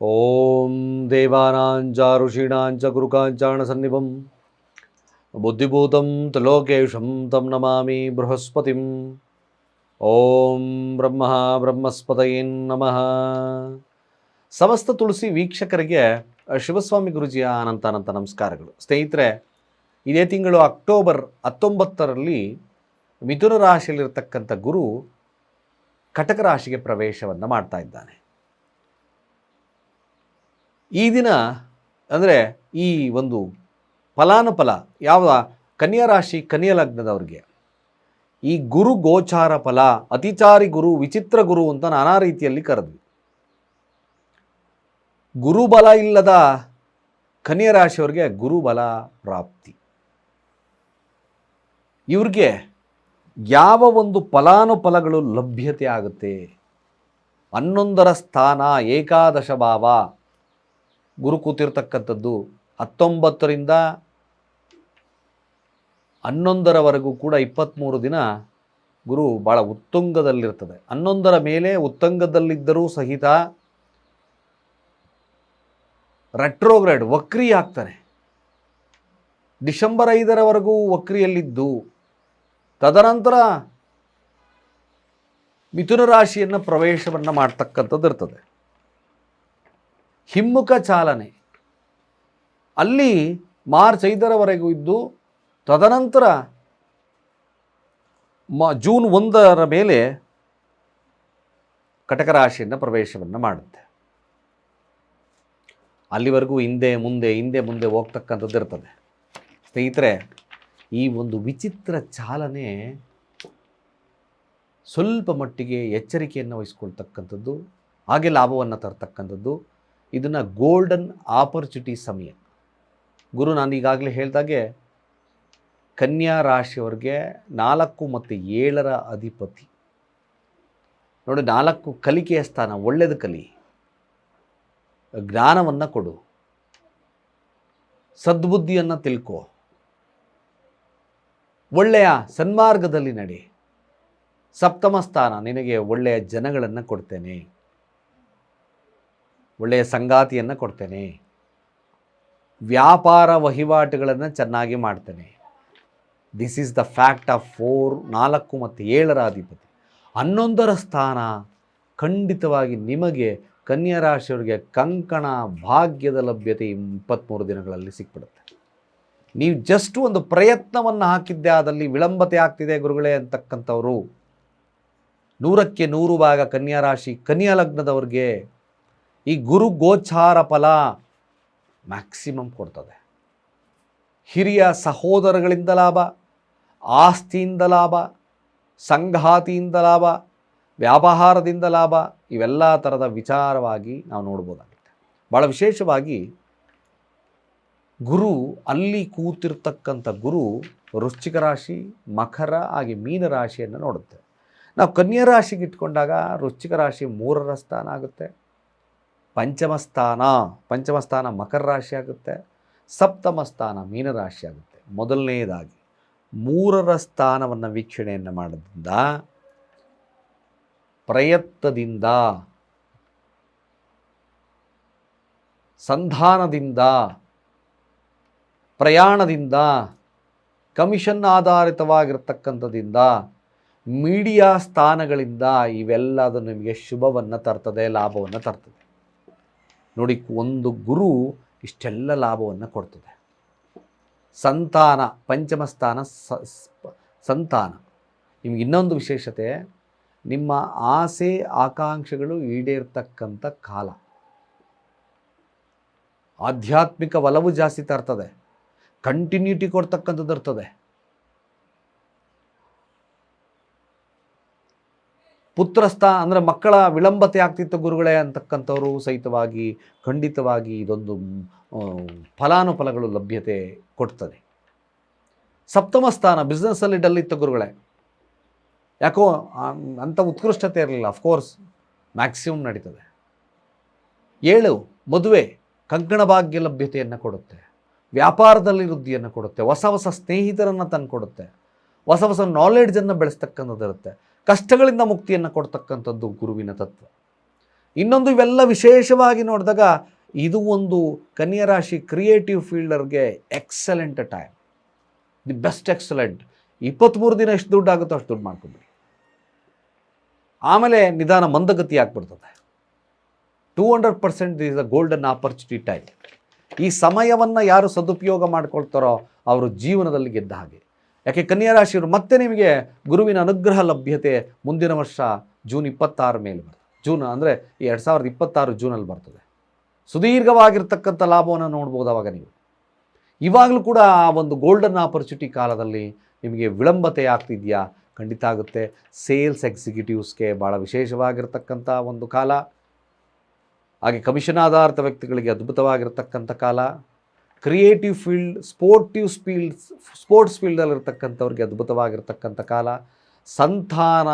ಓಂ ದೇವಾನಾಂಚ ಋಷೀಣಾಂಚ ಗುರುಕಾಂಚಾಣಸನ್ನಿಭಂ ಬುದ್ಧಿಭೂತಂ ತ್ರಿಲೋಕೇಶಂ ತಂ ನಮಾಮಿ ಬೃಹಸ್ಪತಿಂ ಓಂ ಬ್ರಹ್ಮ ಬ್ರಹ್ಮಸ್ಪತಯೇನ್ ನಮಃ ಸಮಸ್ತ ತುಳಸಿ ವೀಕ್ಷಕರಿಗೆ ಶಿವಸ್ವಾಮಿ ಗುರುಜಿಯ ಅನಂತ ಅನಂತ ನಮಸ್ಕಾರಗಳು. ಸ್ನೇಹಿತರೆ, ಇದೇ ತಿಂಗಳು ಅಕ್ಟೋಬರ್ ಹತ್ತೊಂಬತ್ತರಲ್ಲಿ ಮಿಥುನ ರಾಶಿಯಲ್ಲಿರ್ತಕ್ಕಂಥ ಗುರು ಕಟಕ ರಾಶಿಗೆ ಪ್ರವೇಶವನ್ನು ಮಾಡ್ತಾ ಇದ್ದಾನೆ. ಈ ದಿನ ಅಂದರೆ ಈ ಒಂದು ಫಲಾನುಫಲ ಯಾವ ಕನ್ಯಾ ರಾಶಿ ಕನ್ಯಾ ಲಗ್ನದವ್ರಿಗೆ. ಈ ಗುರು ಗೋಚಾರ ಫಲ, ಅತಿಚಾರಿ ಗುರು, ವಿಚಿತ್ರ ಗುರು ಅಂತ ನಾನಾ ರೀತಿಯಲ್ಲಿ ಕರೆದ್ವಿ. ಗುರುಬಲ ಇಲ್ಲದ ಕನ್ಯಾ ರಾಶಿಯವ್ರಿಗೆ ಗುರುಬಲ ಪ್ರಾಪ್ತಿ. ಇವ್ರಿಗೆ ಯಾವ ಒಂದು ಫಲಾನುಫಲಗಳು ಲಭ್ಯತೆ ಆಗುತ್ತೆ? ಹನ್ನೊಂದರ ಸ್ಥಾನ ಏಕಾದಶ ಭಾವ. ಗುರು ಕೂತಿರ್ತಕ್ಕಂಥದ್ದು ಹತ್ತೊಂಬತ್ತರಿಂದ ಹನ್ನೊಂದರವರೆಗೂ ಕೂಡ ಇಪ್ಪತ್ತ್ಮೂರು ದಿನ ಗುರು ಭಾಳ ಉತ್ತುಂಗದಲ್ಲಿರ್ತದೆ. ಹನ್ನೊಂದರ ಮೇಲೆ ಉತ್ತುಂಗದಲ್ಲಿದ್ದರೂ ಸಹಿತ ರೆಟ್ರೋಗ್ರೇಡ್ ವಕ್ರಿ ಆಗ್ತಾನೆ. ಡಿಸೆಂಬರ್ ಐದರವರೆಗೂ ವಕ್ರಿಯಲ್ಲಿದ್ದು, ತದನಂತರ ಮಿಥುನ ರಾಶಿಯನ್ನು ಪ್ರವೇಶವನ್ನು ಮಾಡ್ತಕ್ಕಂಥದ್ದು ಇರ್ತದೆ ಹಿಮ್ಮುಖ ಚಾಲನೆ. ಅಲ್ಲಿ ಮಾರ್ಚ್ ಐದರವರೆಗೂ ಇದ್ದು, ತದನಂತರ ಮ, ಜೂನ್ ಒಂದರ ಮೇಲೆ ಕಟಕ ರಾಶಿಯನ್ನು ಪ್ರವೇಶವನ್ನು ಮಾಡುತ್ತೆ. ಅಲ್ಲಿವರೆಗೂ ಹಿಂದೆ, ಮುಂದೆ ಹಿಂದೆ, ಮುಂದೆ ಹೋಗ್ತಕ್ಕಂಥದ್ದು ಇರ್ತದೆ. ಸ್ನೇಹಿತರೆ, ಈ ಒಂದು ವಿಚಿತ್ರ ಚಾಲನೆ ಸ್ವಲ್ಪ ಮಟ್ಟಿಗೆ ಎಚ್ಚರಿಕೆಯನ್ನು ವಹಿಸ್ಕೊಳ್ತಕ್ಕಂಥದ್ದು, ಹಾಗೆ ಲಾಭವನ್ನು ತರ್ತಕ್ಕಂಥದ್ದು ಇದನ್ನು ಗೋಲ್ಡನ್ ಆಪರ್ಚುನಿಟಿ ಸಮಯ. ಗುರು, ನಾನು ಈಗಾಗಲೇ ಹೇಳ್ದಾಗೆ ಕನ್ಯಾ ರಾಶಿಯವ್ರಿಗೆ ನಾಲ್ಕು ಮತ್ತು ಏಳರ ಅಧಿಪತಿ. ನೋಡಿ, ನಾಲ್ಕು ಕಲಿಕೆಯ ಸ್ಥಾನ ಒಳ್ಳೆಯದು ಕಲಿ. ಜ್ಞಾನವನ್ನು ಕೊಡು. ಸದ್ಬುದ್ಧಿಯನ್ನು ತಿಳ್ಕೊ. ಒಳ್ಳೆಯ ಸನ್ಮಾರ್ಗದಲ್ಲಿ ನಡಿ. ಸಪ್ತಮ ಸ್ಥಾನ, ನಿನಗೆ ಒಳ್ಳೆಯ ಜನಗಳನ್ನು ಕೊಡ್ತೇನೆ. ಒಳ್ಳೆಯ ಸಂಗಾತಿಯನ್ನು ಕೊಡ್ತೇನೆ. ವ್ಯಾಪಾರ ವಹಿವಾಟುಗಳನ್ನು ಚೆನ್ನಾಗಿ ಮಾಡ್ತೇನೆ. This is the fact of four ನಾಲ್ಕು ಮತ್ತು ಏಳರ ಅಧಿಪತಿ. ಹನ್ನೊಂದರ ಸ್ಥಾನ ಖಂಡಿತವಾಗಿ ನಿಮಗೆ ಕನ್ಯಾ ರಾಶಿಯವರಿಗೆ ಕಂಕಣ ಭಾಗ್ಯದ ಲಭ್ಯತೆ ಇಪ್ಪತ್ತ್ಮೂರು ದಿನಗಳಲ್ಲಿ ಸಿಕ್ಬಿಡುತ್ತೆ. ನೀವು ಜಸ್ಟ್ ಒಂದು ಪ್ರಯತ್ನವನ್ನು ಹಾಕಿದ್ದೆ ಆದಲ್ಲಿ ವಿಳಂಬತೆ ಆಗ್ತಿದೆ ಗುರುಗಳೇ ಅಂತಕ್ಕಂಥವರು. ನೂರಕ್ಕೆ ನೂರು ಭಾಗ ಕನ್ಯಾ ರಾಶಿ ಕನ್ಯಾ ಲಗ್ನದವ್ರಿಗೆ ಈ ಗುರು ಗೋಚಾರ ಫಲ ಮ್ಯಾಕ್ಸಿಮಮ್ ಕೊಡ್ತದೆ. ಹಿರಿಯ ಸಹೋದರಗಳಿಂದ ಲಾಭ, ಆಸ್ತಿಯಿಂದ ಲಾಭ ಸಂಘಾತಿಯಿಂದ ಲಾಭ, ವ್ಯಾಪಾರದಿಂದ ಲಾಭ, ಇವೆಲ್ಲ ಥರದ ವಿಚಾರವಾಗಿ ನಾವು ನೋಡ್ಬೋದಾಗುತ್ತೆ. ಭಾಳ ವಿಶೇಷವಾಗಿ ಗುರು ಅಲ್ಲಿ ಕೂತಿರ್ತಕ್ಕಂಥ ಗುರು ವೃಶ್ಚಿಕ ರಾಶಿ, ಮಕರ ಹಾಗೆ ಮೀನ ರಾಶಿಯನ್ನು ನೋಡುತ್ತೆ. ನಾವು ಕನ್ಯಾ ರಾಶಿಗೆ ಇಟ್ಕೊಂಡಾಗ ವೃಶ್ಚಿಕ ರಾಶಿ ಮೂರರ ಸ್ಥಾನ ಆಗುತ್ತೆ. ಪಂಚಮ ಸ್ಥಾನ ಪಂಚಮ ಸ್ಥಾನ ಮಕರ ರಾಶಿ ಆಗುತ್ತೆ, ಸಪ್ತಮ ಸ್ಥಾನ ಮೀನರಾಶಿ ಆಗುತ್ತೆ. ಮೊದಲನೆಯದಾಗಿ ಮೂರರ ಸ್ಥಾನವನ್ನು ವೀಕ್ಷಣೆಯನ್ನು ಮಾಡೋದ್ರಿಂದ ಪ್ರಯತ್ನದಿಂದ, ಸಂಧಾನದಿಂದ, ಪ್ರಯಾಣದಿಂದ, ಕಮಿಷನ್ ಆಧಾರಿತವಾಗಿರ್ತಕ್ಕಂಥದಿಂದ, ಮೀಡಿಯಾ ಸ್ಥಾನಗಳಿಂದ ಇವೆಲ್ಲದು ನಿಮಗೆ ಶುಭವನ್ನು ತರ್ತದೆ, ಲಾಭವನ್ನು ತರ್ತದೆ. ನೋಡಿ, ಒಂದು ಗುರು ಇಷ್ಟೆಲ್ಲ ಲಾಭವನ್ನು ಕೊಡ್ತದೆ. ಸಂತಾನ, ಪಂಚಮ ಸ್ಥಾನ ಸಂತಾನ. ನಿಮ್ಗೆ ಇನ್ನೊಂದು ವಿಶೇಷತೆ, ನಿಮ್ಮ ಆಸೆ, ಆಕಾಂಕ್ಷೆಗಳು ಈಡೇರ್ತಕ್ಕಂಥ ಕಾಲ. ಆಧ್ಯಾತ್ಮಿಕ ಒಲವು ಜಾಸ್ತಿ ತರ್ತದೆ. ಕಂಟಿನ್ಯೂಟಿ ಕೊಡ್ತಕ್ಕಂಥದ್ದು ಇರ್ತದೆ. ಪುತ್ರಸ್ಥ ಅಂದರೆ ಮಕ್ಕಳ ವಿಳಂಬತೆ ಆಗ್ತಿತ್ತು ಗುರುಗಳೇ ಅಂತಕ್ಕಂಥವರು ಸಹಿತವಾಗಿ ಖಂಡಿತವಾಗಿ ಇದೊಂದು ಫಲಾನುಫಲಗಳು ಲಭ್ಯತೆ ಕೊಡ್ತದೆ. ಸಪ್ತಮ ಸ್ಥಾನ ಬಿಸ್ನೆಸ್ಸಲ್ಲಿ ಡಲ್ ಇತ್ತು ಗುರುಗಳೇ. ಯಾಕೋ ಅಂಥ ಉತ್ಕೃಷ್ಟತೆ ಇರಲಿಲ್ಲ ಅಫ್ಕೋರ್ಸ್ ಮ್ಯಾಕ್ಸಿಮಮ್ ನಡೀತದೆ. ಏಳು, ಮದುವೆ, ಕಂಕಣ ಭಾಗ್ಯ ಲಭ್ಯತೆಯನ್ನು ಕೊಡುತ್ತೆ. ವ್ಯಾಪಾರದಲ್ಲಿ ವೃದ್ಧಿಯನ್ನು ಕೊಡುತ್ತೆ. ಹೊಸ ಹೊಸ ಸ್ನೇಹಿತರನ್ನು ತಂದು ಕೊಡುತ್ತೆ ಹೊಸ ಹೊಸ ನಾಲೆಡ್ಜನ್ನು ಬೆಳೆಸ್ತಕ್ಕಂಥದ್ದು ಇರುತ್ತೆ ಕಷ್ಟಗಳಿಂದ ಮುಕ್ತಿಯನ್ನು ಕೊಡ್ತಕ್ಕಂಥದ್ದು ಗುರುವಿನ ತತ್ವ. ಇನ್ನೊಂದು ಇವೆಲ್ಲ ವಿಶೇಷವಾಗಿ ನೋಡಿದಾಗ ಇದು ಒಂದು ಕನ್ಯಾ ರಾಶಿ creative ಫೀಲ್ಡರ್ಗೆ excellent time the best excellent ಇಪ್ಪತ್ತ್ಮೂರು ದಿನ ಎಷ್ಟು ದುಡ್ಡು ಆಗುತ್ತೋ ಅಷ್ಟು ದುಡ್ಡು ಮಾಡ್ಕೊಂಬಿಡಿ ಆಮೇಲೆ ನಿಧಾನ ಮಂದಗತಿ ಆಗ್ಬಿಡ್ತದೆ. Two hundred percent is a golden opportunity time ಈ ಸಮಯವನ್ನು ಯಾರು ಸದುಪಯೋಗ ಮಾಡ್ಕೊಳ್ತಾರೋ ಅವರು ಜೀವನದಲ್ಲಿ ಗೆದ್ದ ಹಾಗೆ. ಯಾಕೆ ಕನ್ಯಾ ರಾಶಿಯವರು ಮತ್ತೆ ನಿಮಗೆ ಗುರುವಿನ ಅನುಗ್ರಹ ಲಭ್ಯತೆ ಮುಂದಿನ ವರ್ಷ ಜೂನ್ ಇಪ್ಪತ್ತಾರು ಮೇಲೆ ಬರ್ತದೆ. ಜೂನ್ ಅಂದರೆ ಈ ಎರಡು ಸಾವಿರದ ಇಪ್ಪತ್ತಾರು ಜೂನಲ್ಲಿ ಬರ್ತದೆ. ಸುದೀರ್ಘವಾಗಿರ್ತಕ್ಕಂಥ ಲಾಭವನ್ನು ನೋಡ್ಬೋದು ಅವಾಗ ನೀವು. ಇವಾಗಲೂ ಕೂಡ ಆ ಒಂದು ಗೋಲ್ಡನ್ ಆಪರ್ಚುನಿಟಿ ಕಾಲದಲ್ಲಿ ನಿಮಗೆ ವಿಳಂಬತೆ ಆಗ್ತಿದೆಯಾ ಖಂಡಿತ ಆಗುತ್ತೆ. ಸೇಲ್ಸ್ ಎಕ್ಸಿಕ್ಯೂಟಿವ್ಸ್ಗೆ ಭಾಳ ವಿಶೇಷವಾಗಿರ್ತಕ್ಕಂಥ ಒಂದು ಕಾಲ. ಹಾಗೆ ಕಮಿಷನ್ ಆಧಾರಿತ ವ್ಯಕ್ತಿಗಳಿಗೆ ಅದ್ಭುತವಾಗಿರ್ತಕ್ಕಂಥ ಕಾಲ. Creative field sportive field sports ಫೀಲ್ಡಲ್ಲಿರ್ತಕ್ಕಂಥವ್ರಿಗೆ ಅದ್ಭುತವಾಗಿರ್ತಕ್ಕಂಥ ಕಾಲ. ಸಂತಾನ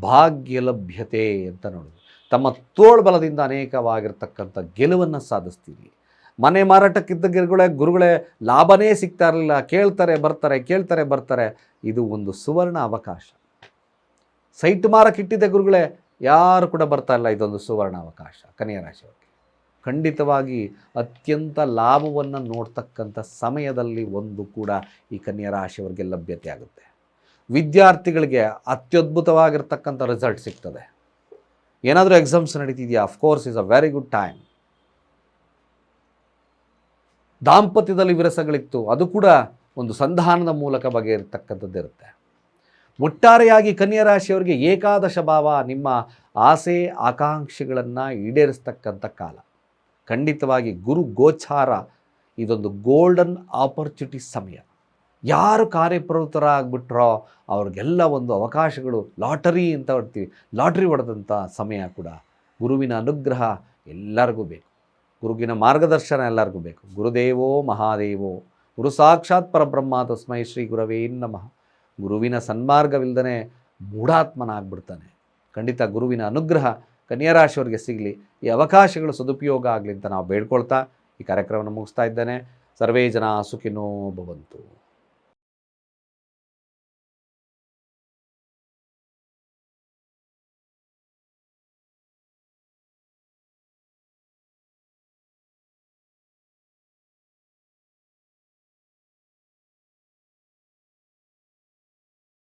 ಭಾಗ್ಯ ಲಭ್ಯತೆ ಅಂತ ನೋಡೋದು ತಮ್ಮ ತೋಳ್ಬಲದಿಂದ ಅನೇಕವಾಗಿರ್ತಕ್ಕಂಥ ಗೆಲುವನ್ನು ಸಾಧಿಸ್ತೀವಿ ಮನೆ ಮಾರಾಟಕ್ಕಿದ್ದ ಗಿರುಗಳೇ ಗುರುಗಳೇ, ಲಾಭನೇ ಸಿಗ್ತಾ ಇರಲಿಲ್ಲ. ಕೇಳ್ತಾರೆ, ಬರ್ತಾರೆ ಕೇಳ್ತಾರೆ, ಬರ್ತಾರೆ. ಇದು ಒಂದು ಸುವರ್ಣ ಅವಕಾಶ. ಸೈಟ್ ಮಾರಕ್ಕಿಟ್ಟಿದ್ದ ಗುರುಗಳೇ, ಯಾರು ಕೂಡ ಬರ್ತಾ ಇಲ್ಲ. ಇದೊಂದು ಸುವರ್ಣ ಅವಕಾಶ. ಕನ್ಯಾ ರಾಶಿಯವರಿಗೆ. ಖಂಡಿತವಾಗಿ ಅತ್ಯಂತ ಲಾಭವನ್ನು ನೋಡ್ತಕ್ಕಂಥ ಸಮಯದಲ್ಲಿ ಒಂದು ಕೂಡ ಈ ಕನ್ಯಾ ರಾಶಿಯವರಿಗೆ ಲಭ್ಯತೆ ಆಗುತ್ತೆ. ವಿದ್ಯಾರ್ಥಿಗಳಿಗೆ ಅತ್ಯದ್ಭುತವಾಗಿರ್ತಕ್ಕಂಥ ರಿಸಲ್ಟ್ ಸಿಗ್ತದೆ. ಏನಾದರೂ exams ನಡೀತಿದೆಯಾ? Of course is a very good time ದಾಂಪತ್ಯದಲ್ಲಿ ವಿರಸಗಳಿತ್ತು. ಅದು ಕೂಡ ಒಂದು ಸಂಧಾನದ ಮೂಲಕ ಬಗೆಯಿರತಕ್ಕಂಥದ್ದು ಇರುತ್ತೆ. ಒಟ್ಟಾರೆಯಾಗಿ ಕನ್ಯಾ ರಾಶಿಯವರಿಗೆ ಏಕಾದಶ ಭಾವ ನಿಮ್ಮ ಆಸೆ, ಆಕಾಂಕ್ಷೆಗಳನ್ನು ಈಡೇರಿಸ್ತಕ್ಕಂಥ ಕಾಲ. ಖಂಡಿತವಾಗಿ ಗುರು ಗೋಚಾರ ಇದೊಂದು ಗೋಲ್ಡನ್ ಆಪರ್ಚುನಿಟಿ ಸಮಯ. ಯಾರು ಕಾರ್ಯಪ್ರವೃತ್ತರಾಗ್ಬಿಟ್ರೋ ಅವ್ರಿಗೆಲ್ಲ ಒಂದು ಅವಕಾಶಗಳು, ಲಾಟರಿ ಅಂತ ಹೊಡ್ತೀವಿ. ಲಾಟ್ರಿ ಹೊಡೆದಂಥ ಸಮಯ ಕೂಡ ಗುರುವಿನ ಅನುಗ್ರಹ ಎಲ್ಲರಿಗೂ ಬೇಕು. ಗುರುವಿನ ಮಾರ್ಗದರ್ಶನ ಎಲ್ಲರಿಗೂ ಬೇಕು. ಗುರುದೇವೋ ಮಹಾದೇವೋ, ಗುರು ಸಾಕ್ಷಾತ್ ಪರಬ್ರಹ್ಮ ತಸ್ಮೈ ಶ್ರೀ ಗುರವೇ ನಮಃ. ಗುರುವಿನ ಸನ್ಮಾರ್ಗವಿಲ್ಲದೇ ಮೂಢಾತ್ಮನಾಗ್ಬಿಡ್ತಾನೆ. ಖಂಡಿತ ಗುರುವಿನ ಅನುಗ್ರಹ ಕನ್ಯಾ ರಾಶಿಯವರಿಗೆ ಸಿಗಲಿ, ಈ ಅವಕಾಶಗಳು ಸದುಪಯೋಗ ಆಗಲಿ ಅಂತ ನಾವು ಬೇಡ್ಕೊಳ್ತಾ ಈ ಕಾರ್ಯಕ್ರಮವನ್ನು ಮುಗಿಸ್ತಾ ಇದ್ದೇನೆ. ಸರ್ವೇ ಜನ ಸುಖಿನೋ ಭವಂತು.